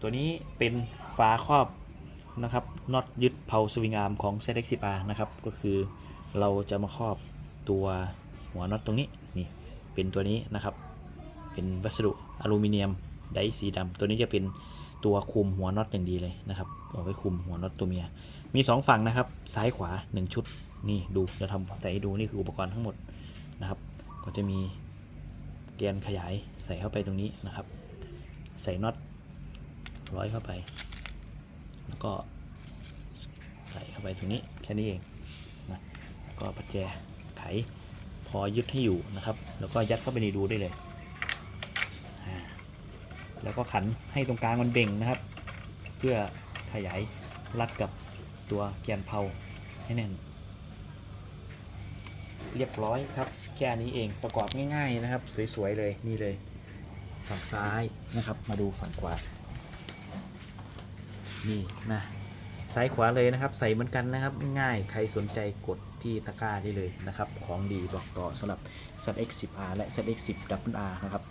ตัวนี้เป็นฝาครอบนะครับน็อตยึดเพาสวิงอาร์มของ ZX10R นะครับ ก็คือเราจะมาครอบตัวหัวน็อตตรงนี้นี่เป็นตัวนี้นะครับ เป็นวัสดุอลูมิเนียมไดสีดำตัวนี้จะเป็นตัวคุมหัวน็อตอย่างดีเลยนะครับเอาไว้คุมหัวน็อตตัวเมีย มี 2 ฝั่งนะครับ ซ้ายขวา 1 ชุด นี่ดูจะทำใส่ให้ดูนี่คืออุปกรณ์ทั้งหมดนะครับ ก็จะมีแกนขยายใส่เข้าไปตรงนี้นะครับ ใส่น็อต ร้อยเข้าไป แล้วก็ใส่เข้าไปตรงนี้แค่นี้เองนะแล้วก็ประแจไขพอยึดให้อยู่นะครับ แล้วก็ยัดเข้าไปในรูได้เลย แล้วก็ขันให้ตรงกลางมันเบ่งนะครับ เพื่อขยายรัดกับตัวแกนเพาให้แน่น เรียบร้อยครับ แค่นี้เองประกอบง่ายๆนะครับ สวยๆเลยนี่เลย ฝั่งซ้ายนะครับ มาดูฝั่งขวา นี่นะซ้ายขวาเลยนะครับ ใส่เหมือนกันนะครับ ง่ายใครสนใจกดที่ตะกร้าได้เลยนะครับ ของดีบอกต่อสำหรับ ZX10R และ ZX10R นะครับ